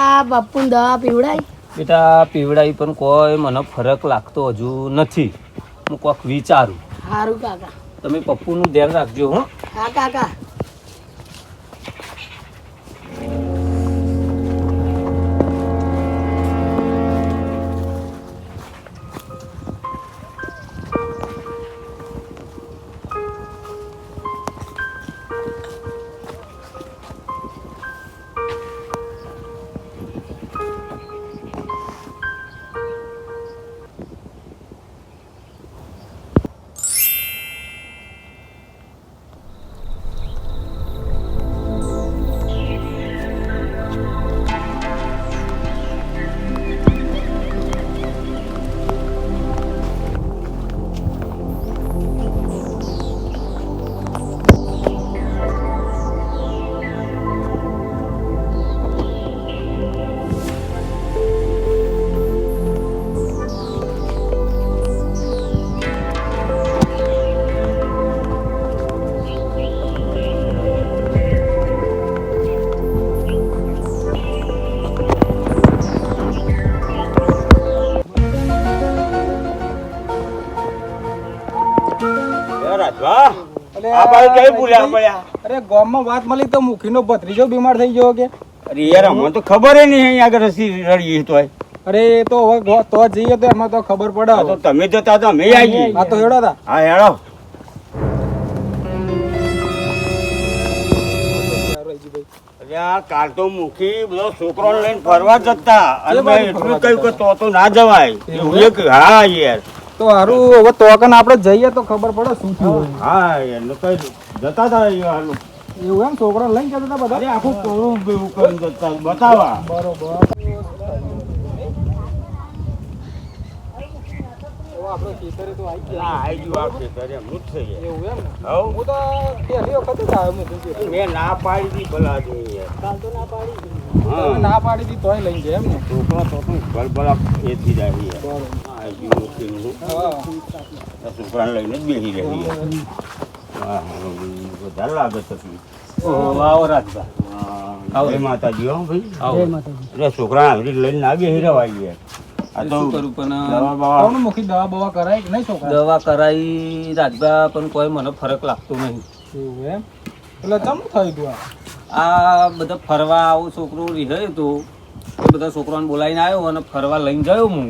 કાકા પપ્પુ દવા પીવડાય? બેટા પીવડાવી પણ કોઈ મને ફરક લાગતો હજુ નથી. હું કોક વિચારું. સારું કાકા. તમે પપ્પુનું ધ્યાન રાખજો હો. હા કાકા. આ બાજુ કઈ ભૂલ્યા પડ્યા? અરે ગામમાં વાત મળી તો મુખીનો ભત્રીજો બીમાર થઈ ગયો કે? અરે યાર અમને તો ખબર નહીં અહીં આગળ હસી રડીએ તો અરે એ તો હવે તો જઈએ તો એમાં તો ખબર પડે તો તમે જતા તો અમે આવીએ. આ તો હેડો તા. હા હેડો. કાલ તો મુખી બધો છોકરો લઈને ફરવા જતા. અને એટલું કહ્યું કે તો તો ના જવાય. એવું એવું એક હા યાર. તો હારું હવે તો કન આપણે જઈએ તો ખબર પડે શું થયું. હા યાર તો જતા હતા હાલો. એવું એમ? છોકરા લઈને જતા હતા અરે બધા આખું કોરું ભેગું કરીને જતા બતાવા બરોબર આપણે ખેતરે તો આવી ગયા. આ આઈ ગયું આ ખેતર એમનું જ છે એવું એમ ને? હું તો પહેલી વખત જ આવ્યો મેં ના પાડી દી ભલા દે. તમે હા ના પાડી હતી તોય લઈને જાય એમ ને? છોકરા તો શું એથી ખેતી બરોબર. કોઈ મને ફરક લાગતો નહીં આ બધા ફરવા આવું છોકરો રહ્યો તો. એ બધા છોકરાને બોલાવીને આવ્યો અને ફરવા લઈને ગયો હું.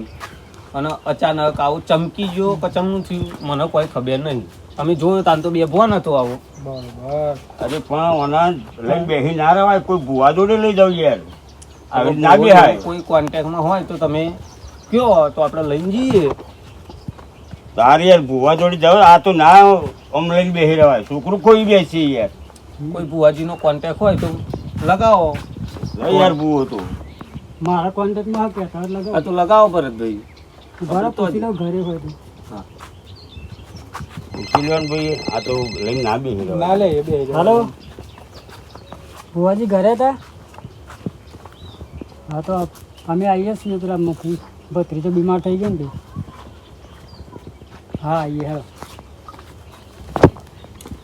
અને અચાનક આવું ચમકી ગયો કચમનું થયું મને કોઈ ખબર નહીં. અમે જોયું તાન તો બે ભુવા નતો આવો. અરે પણ ઓના લઈને બેસી ના રહેવાય કોઈ ભુવા જોડે લઈ જાવ યાર. આવી ના બેહાય. કોઈ કોન્ટેક્ટમાં હોય તો તમે કયો તો આપણે લઈને જઈએ. તારે યાર ભુવા જોડે જાવ આ તો ના આમ લઈને બેસી રહેવાય છોકરું કોઈ બેસી યાર. કોઈ ભુવાજીનો કોન્ટેક્ટ હોય તો લગાવો. લઈ યાર ભૂવો તો. મારા કોન્ટેક્ટમાં કહેતા આ લગાવ. તો લગાવો ભરતભાઈ. બરાબર પૂછી ઘરે હોય તો. હા. પૂછી ભાઈ આ તો લઈને ના બેસી ના લે એ બે હાલો. ભુવાજી ઘરે હતા? હા તો અમે આવીએ છીએ પેલા મુખી. ભત્રીજો બીમાર થઈ ગયો ને. હા આવીએ હેલો.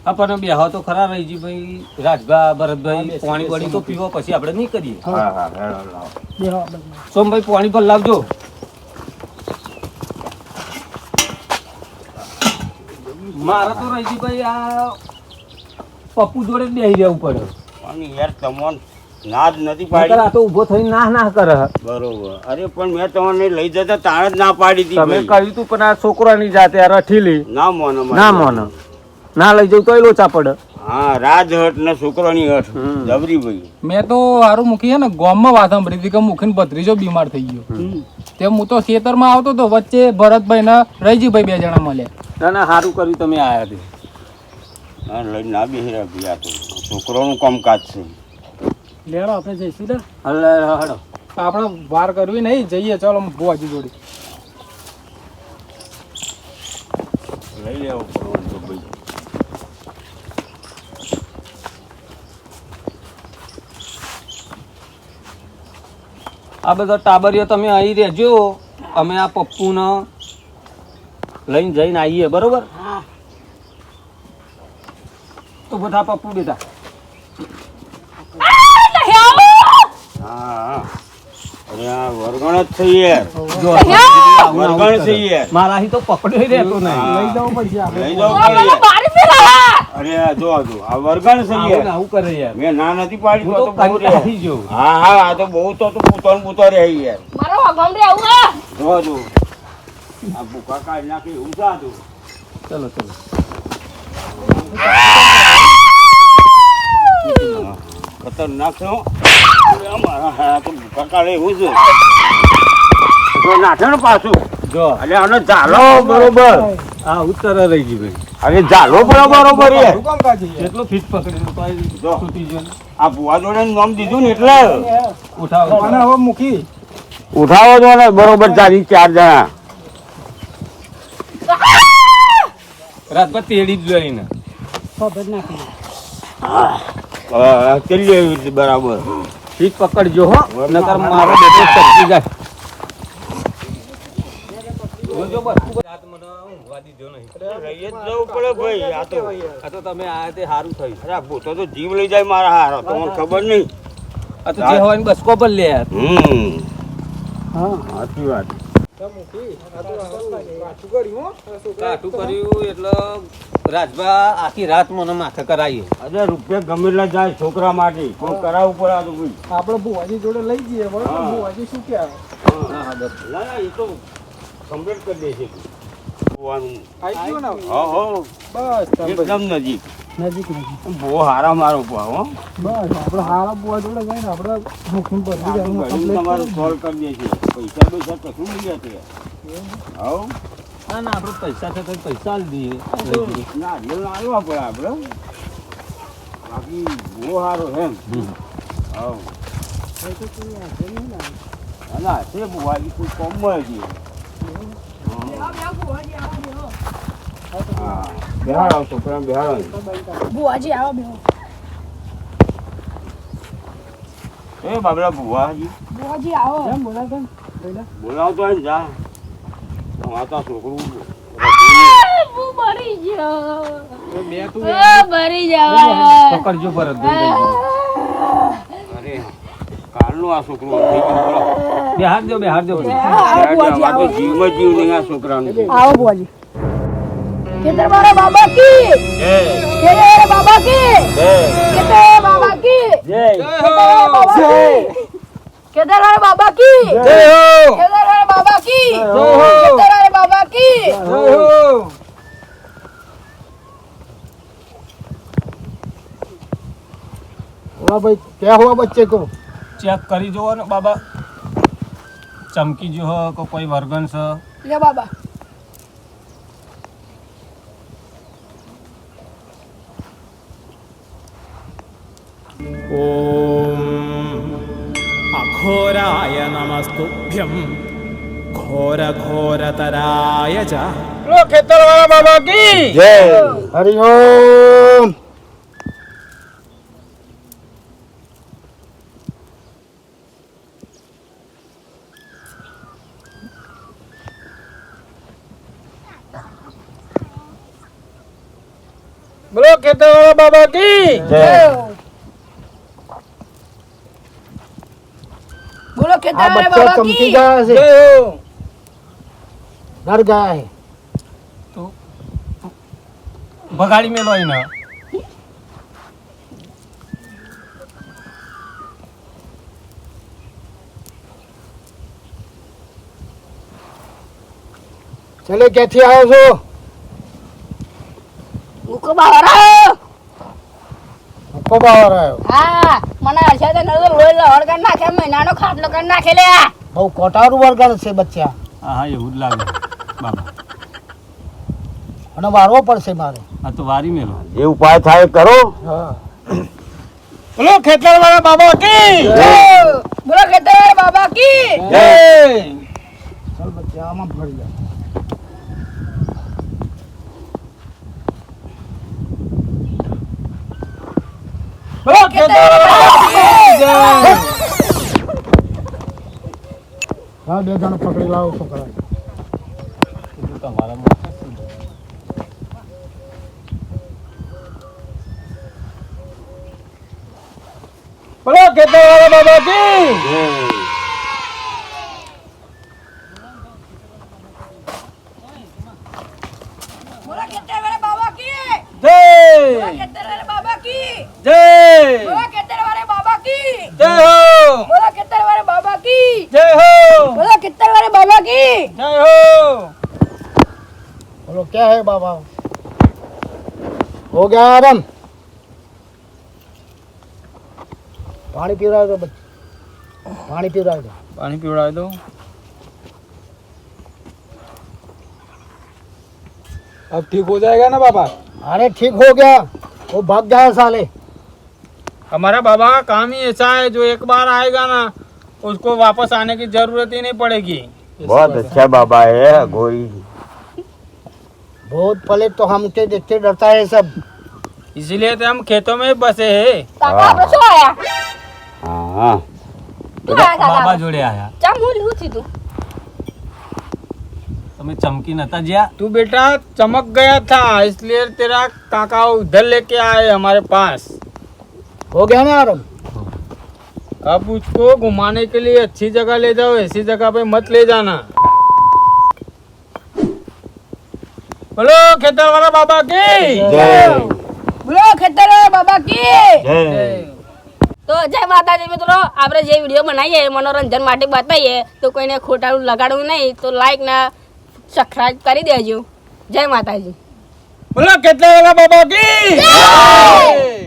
હા પણ બેહો તો ખરા રહીજી ભાઈ. રાજભા ભરતભાઈ પાણી વળી તો પીવો પછી આપણે નહીં કરીએ. હા હા સોમભાઈ પાણી પર લાવજો. મારે તો રહીજીભાઈ આ પપ્પુ જોડે બેસી રહેવું પડે. પણ યાર તમને ના જ નથી પાડી. આ તો ઊભો થઈને ના ના કરે. બરોબર. અરે પણ મેં તમને લઈ જતા તાણ જ ના પાડી હતી તમે કહ્યું તું પણ આ છોકરાની જાતે આ રઠીલી. ના મોન ના મોન. ના લઈ જવું તોય લોચા પડે. હા રાજહટ ને છોકરાની હટ. જબરી ભાઈ મેં તો હારું મૂકી હે ને ગામમાં વાત સાંભળી હતી કે મૂકીને ભત્રીજો બીમાર થઈ ગયો. તે હું તો ખેતરમાં આવતો તો વચ્ચે ભરતભાઈ ને રહીજીભાઈ બે જણા મળ્યા. ના ના સારું કર્યું તમે આયા તે હા લઈને ના બેસી રહ્યા ભાઈ આ તો. છોકરોનું કામકાજ છે. લેડો આપણે જઈશું ને હલે હડો આપણે વાર કરવી નહીં જઈએ ચાલો ભોજી જોડે. લઈ લેવો પડવાનું તો ભાઈ. આ બધા ટાબરીઓ તમે અહીં રહેજો. અમે આ પપ્પુને લઈને જઈને આવીએ બરોબર? તો બધા પપ્પુ બેટા હા હા. અરે આ વરગણ જ છે યાર. જો વરગણ છે યાર. મારાથી તો રહેતો નહીં. લઈ જવું પડશે લઈ જાઓ અરે આ જો જો. આ વરગણ છે યાર. આવું કરે યાર. મેં ના નથી પાડી તો બહુ રે કંટાળી હા હા આ તો બહુ તો તું પૂતો ને પૂતો રે યાર. મારો હગમ આવું જો જો. આ ભૂકા કાઢી નાખી એવું સાધું ચલો ચલો ખતરનાક હો. તો ભૂકા કાઢે એવું છે તો નાખે પાછું જો અને આનો ઝાલો બરોબર આ ઉત્તર રહી ગઈ ભાઈ અરે ઝાલો પણ બરોબર આ. ભુવા જોડે નામ દીધું ને એટલે ઉઠાવો મૂકી ઉઠાવો તો ને બરોબર, ચાલી ચાર જણા તેડી જ લઈને ખબર હા, કેટલી એવી રીતે બરાબર. ઠીક પકડજો હો નકર મારો બેટો ચપકી જાય. જોજો બસ. રાત મને ઊંઘવા દીધો નહીં રહી જ જવું પડે ભાઈ આ તો તમે આ તે સારું થયું. અરે આ તો જીવ લઈ જાય મારા હારો તો મને ખબર નહીં. આ તો જે હોય બસ કોબર લે હમ. હા. સાચી વાત. કર્યું કાઠું એટલે રાજભા આખી રાત મને માથે કરાવી. અરે રૂપિયા ગમે એટલા જાય છોકરા માટે. પણ કરાવવું પડે આનું તો ભાઈ આપણે ભુવાજી જોડે લઈ જઈએ બરોબર? હા. ભુવાજી શું કહે હા હા બસ. ના ના એ તો કમ્પ્લીટ કરી દેશે ભુવાનું. આવી ગયો ને હા હો. બસ એકદમ નજીક. નજીક નજીક બહુ હારા મારો ભાવ હો બસ આપણે હારા ભુવા જોડે જઈને આપણે મૂકીને પતી આ તો જવાનું ઘણું complete તમારું સોલ્વ કરી દેશે પૈસા પૈસા કશું નહીં જશે હવ ના ના આપણે પૈસા છે તો પૈસા આલી દઈએ. ના રેલ આવ્યો પડે આપણે બાકી બહુ સારો એમ. હવ ના ના છે બુવાજી કોઈ કોમ મળે છે આવો છોકરા બિહાર. આવો બુઆજી આવો બેહો. એ બાબરા બુવાજી બુવાજી આવો. કેમ બોલાવતા બોલાવતો જા. માતા છોકરું હું મરી ગયો. બે તું મરી જવા. પકડજો ભરત અરે કાલનું આ છોકરું થઈ ગયું બોલો. બેહાર દો બેહાર દો આ તો જીવમાં જીવ નહીં આ છોકરાનું. આવો किधर बारे बाबा की। जय। बाबा की। जय। बाबा की। जय। किधर है बाबा की। जय। हो। किधर है बाबा की। जय हो। किधर है बाबा की। जय हो। हुआ भाई क्या हुआ बच्चे को? चेक करी जो बाबा। चमकी जो है को कोई वर्गन से। ले बाबा। મધ્યમ ઘોર ઘોર તરાય જા લો ખેતરવાળા બાબા કી જય હરિઓમ બોલો ખેતરવાળા બાબા કી જય બોલો કેતર આ વાળા બચ્ચા બાબા ચમકી કી ગયા છે ડર ગયા है। ભગાડી મેલો એને ચલે ક્યાંથી આવ્યો છો મુકો બહાર આવો હુક્કો બહાર આવ્યો. હા મને હર્ષા નજર લોહી લહળ નાખે મહિનાનો ખાટલો કરી નાખે લે બહુ કોટારું વર્ગણ છે બચ્ચા. હા હા એવું જ લાગે. બાબા અને વારવો પડશે મારે. આ તો વારી મેલો. જે ઉપાય થાય કરો. હા. બોલો ખેતર વાળા બાબા કી? બોલો કેતર વાળા બાબા કી? જય. ચાલ બચ્ચા આમાં ફરી જા બોલો ખેતર વાળા બાબા કી હા બે જણ પકડી લાવો છોકરા તમારા માટે બોલો ખેતર વાળા બાબા કી कितने बारे बाबा की? जय हो। बोलो क्या है बाबा? हो गया आराम। पानी पी रहा है तो बच्चे पानी पी रहा है तो। पानी पी रहा है तो। अब ठीक हो जाएगा ना बाबा? अरे ठीक हो गया। वो भाग गया साले। हमारा बाबा काम ही ऐसा है जो एक बार आएगा ना उसको वापस आने की जरूरत ही नहीं पड़ेगी बहुत अच्छा बाबा है गोरी बहुत पहले तो हमसे देखते डरता है सब इसीलिए तो हम खेतों में बसे हैं કાકા આપણે શું આયા હા શું આયા બાબા કાકા જોડે આયા ચમ હું લીધું થયું તમે ચમકી નતા જ્યાં तू बेटा चमक गया था इसलिए तेरा काका उधर लेके आए हमारे पास हो गया ना आराम अब उसको घुमाने के लिए अच्छी जगह ले जाओ ऐसी जगह पे मत ले जाना बोलो खेतर वाला बाबा की જય બોલો ખેતરવાળા બાબા કી જય તો જય માતાજી મિત્રો આપણે જે વિડીયો બનાવીએ મનોરંજન માટે બતાવીએ તો કોઈને ખોટાનું લગાડવું નહીં તો લાઈક ને સબસ્ક્રાઇબ કરી દેજો જય માતાજી बोलो खेतर वाला बाबा की